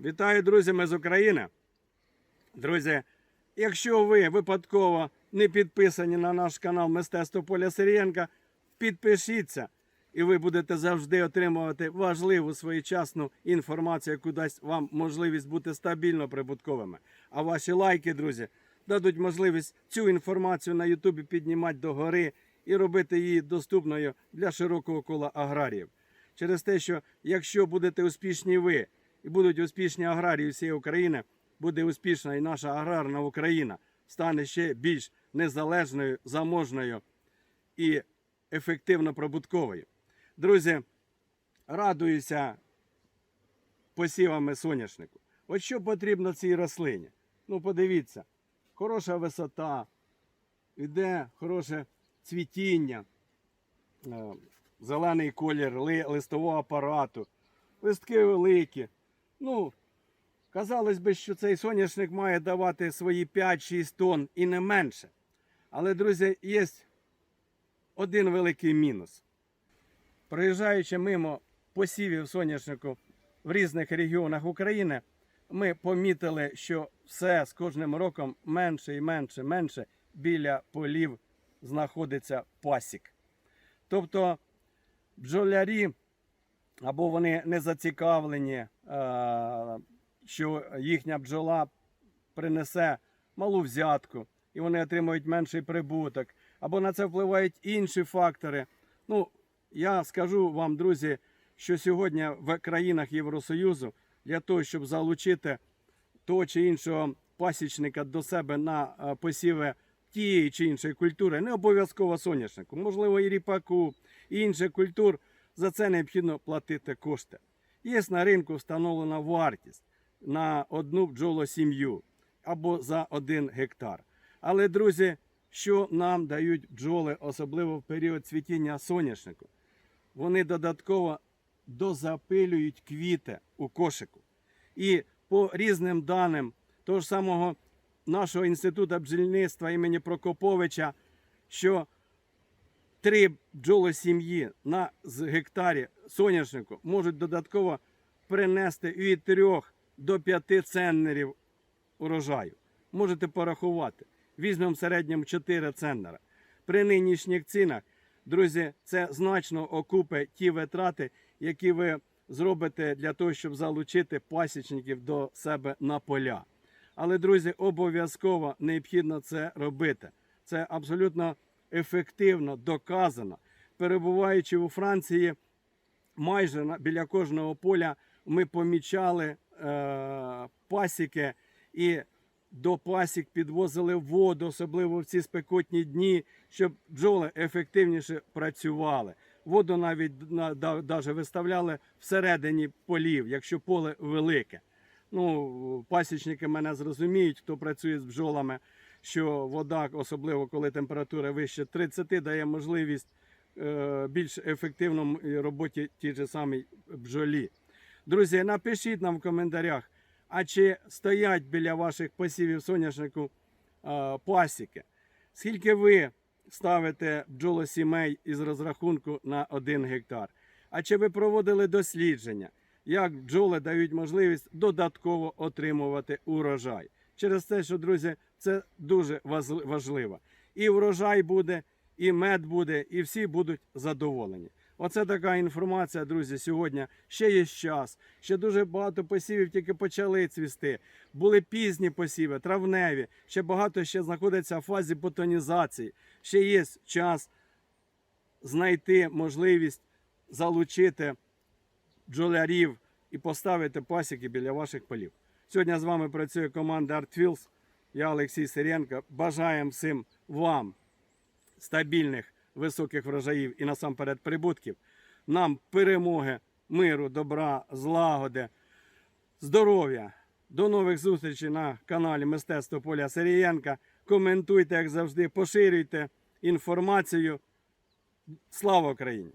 Вітаю, друзі, ми з України. Друзі, якщо ви випадково не підписані на наш канал Мистецтво Поля Сирієнка, підпишіться, і ви будете завжди отримувати важливу своєчасну інформацію, яку дасть вам можливість бути стабільно прибутковими. А ваші лайки, друзі, дадуть можливість цю інформацію на Ютубі піднімати догори і робити її доступною для широкого кола аграріїв. Через те, що якщо будете успішні ви і будуть успішні аграрії всієї України, буде успішна і наша аграрна Україна, стане ще більш незалежною, заможною і ефективно прибутковою. Друзі, радуюся посівами соняшнику. От що потрібно цій рослині? Ну, подивіться, хороша висота, іде хороше цвітіння, е, зелений колір листового апарату, листки великі. Ну, казалось би, що цей соняшник має давати свої 5-6 тонн і не менше. Але, друзі, є один великий мінус. Проїжджаючи мимо посівів соняшнику в різних регіонах України, ми помітили, що все з кожним роком менше і менше, менше біля полів знаходиться пасік. Тобто бджолярі або вони не зацікавлені, е, що їхня бджола принесе малу взятку і вони отримують менший прибуток, або на це впливають інші фактори. Ну, я скажу вам, друзі, що сьогодні в країнах Євросоюзу для того, щоб залучити того чи іншого пасічника до себе на е, посіви тієї чи іншої культури, не обов'язково соняшнику, можливо, і ріпаку, і інших культур, за це необхідно платити кошти. Є на ринку встановлена вартість на одну бджолосім'ю або за один гектар. Але, друзі, що нам дають бджоли, особливо в період цвітіння соняшнику? Вони додатково дозапилюють квіти у кошику. І по різним даним того ж самого нашого інституту бджільництва імені Прокоповича, що три бджолосім'ї на з гектарі соняшнику можуть додатково принести від 3 до 5 центнерів урожаю. Можете порахувати. Візьмемо в середньому 4 центнера. При нинішніх цінах, друзі, це значно окупить ті витрати, які ви зробите для того, щоб залучити пасічників до себе на поля. Але, друзі, обов'язково необхідно це робити. Це абсолютно ефективно доказано. Перебуваючи у Франції, майже біля кожного поля ми помічали е, пасіки і до пасік підвозили воду, особливо в ці спекотні дні, щоб бджоли ефективніше працювали. Воду навіть на- да- даже виставляли всередині полів, якщо поле велике. Ну, пасічники мене зрозуміють, хто працює з бджолами, що вода, особливо коли температура вище 30, дає можливість е, більш ефективному роботі тій же самій бджолі. Друзі, напишіть нам в коментарях, а чи стоять біля ваших посівів соняшнику е, пасіки? Скільки ви ставите бджолосімей із розрахунку на 1 гектар? А чи ви проводили дослідження, як бджоли дають можливість додатково отримувати урожай? Через те, що, друзі, це дуже важливо. І врожай буде, і мед буде, і всі будуть задоволені. Оце така інформація, друзі. Сьогодні ще є час. Ще дуже багато посівів тільки почали цвісти. Були пізні посіви, травневі. Ще багато ще знаходиться в фазі бутонізації. Ще є час знайти можливість залучити бджолярів і поставити пасіки біля ваших полів. Сьогодні з вами працює команда ArtFields. Я Олексій Сиренко. Бажаємо всім вам стабільних високих врожаїв і насамперед прибутків. Нам перемоги, миру, добра, злагоди, здоров'я. До нових зустрічей на каналі Мистецтво Поля Сирієнка. Коментуйте, як завжди, поширюйте інформацію. Слава Україні!